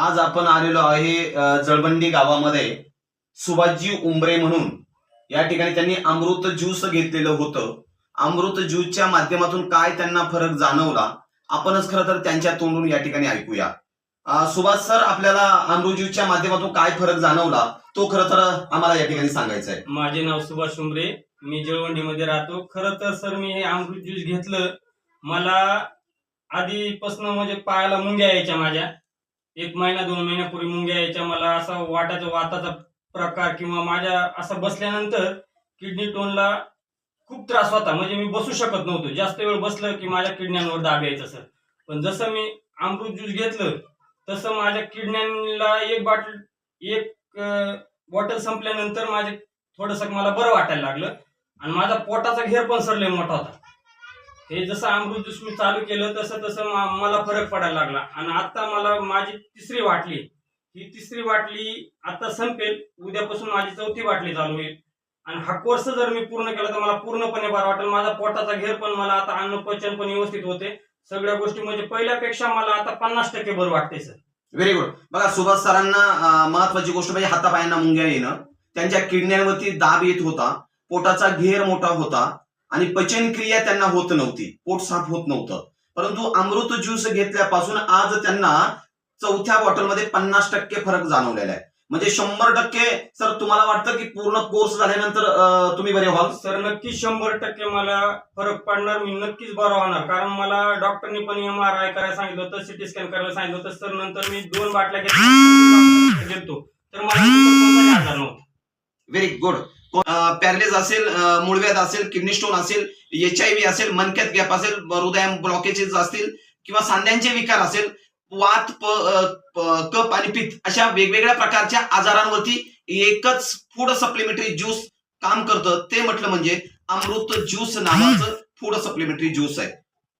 आज आपण आलेलो आहे जळबंडी गावामध्ये. सुभाषजी उंबरे म्हणून. या ठिकाणी त्यांनी अमृत ज्यूस घेतलेलं होतं. अमृत ज्यूसच्या माध्यमातून काय त्यांना फरक जाणवला? आपणच खरं तर त्यांच्या तोंडून या ठिकाणी ऐकूया. सुभाष सर आपल्याला अमृत ज्यूसच्या माध्यमातून काय फरक जाणवला? तो खरं तर आम्हाला या ठिकाणी सांगायचा आहे. माझे नाव सुभाष उमरे मी जळवंडीमध्ये राहतो. खरं तर सर मी हे अमृत ज्यूस घेतलं. मला आधीपासून म्हणजे पायाला मुंग्या यायच्या माझ्या. एक महिना दोन महिन्यापूर्वी मुंग्या यायच्या. मला असा वाटाचा वाताचा प्रकार किंवा माझ्या असं बसल्यानंतर किडनी टोनला खूप त्रास होता. म्हणजे मी बसू शकत नव्हतो. जास्त वेळ बसलं की माझ्या किडण्यांवर दाब यायचा सर. पण जसं मी अमृत ज्यूस घेतलं तसं माझ्या किडण्यांना एक बाटल एक बॉटल संपल्यानंतर माझे थोडस मला बरं वाटायला लागलं. आणि माझा पोटाचा घेर पण सर लय मोठा होता. हे जसं अमृत ज्यूस मी चालू केलं तसं तसं मला फरक पडायला लागला. आणि आता मला माझी तिसरी वाटली. ही तिसरी वाटली आता संपेल. उद्यापासून माझी चौथी वाटली चालू होईल. आणि हा कोर्स जर मी पूर्ण केला तर मला पूर्णपणे बरं वाटेल. माझा पोटाचा घेर पण मला आता अन्न पचन पण व्यवस्थित होते. सगळ्या गोष्टी म्हणजे पहिल्यापेक्षा मला आता पन्नास टक्के बरं वाटते सर. व्हेरी गुड बघा सुभाष सरांना महत्वाची गोष्ट म्हणजे हातापायांना मुंग्या येणं. त्यांच्या किडण्यांवरती दाब येत होता. पोटाचा घेर मोठा होता. आणि पचनक्रिया त्यांना होत नव्हती. पोट साफ होत नव्हतं. परंतु अमृत ज्यूस घेतल्यापासून आज त्यांना चौथ्या बॉटलमध्ये पन्नास टक्के फरक जाणवलेला आहे. म्हणजे शंभर टक्के सर तुम्हाला वाटतं की पूर्ण कोर्स झाल्यानंतर तुम्ही बरे व्हाल? सर नक्कीच शंभर टक्के मला फरक पडणार. मी नक्कीच बरा होणार. कारण मला डॉक्टरनी पण एम आर आय करायला सांगितलं होतं सिटी स्कॅन करायला सांगितलं होतं. सर नंतर मी दोन बाटल्या घेतल्या घेतो तर मला नंतर कोणताही आजार नव्हता व्हेरी गुड पॅरलेज असेल मूळव्याध असेल किडनी स्टोन असेल एच आय व्ही असेल मनक्यात गॅप असेल हृदय ब्लॉकेजेस असतील किंवा सांध्यांचे विकार असेल वात प- प- कप आणि पित्त अशा वेगवेगळ्या प्रकारच्या आजारांवरती एकच फूड सप्लिमेंटरी ज्यूस काम करतं. ते म्हटलं म्हणजे अमृत ज्यूस नावाचं फूड सप्लिमेंटरी ज्यूस आहे.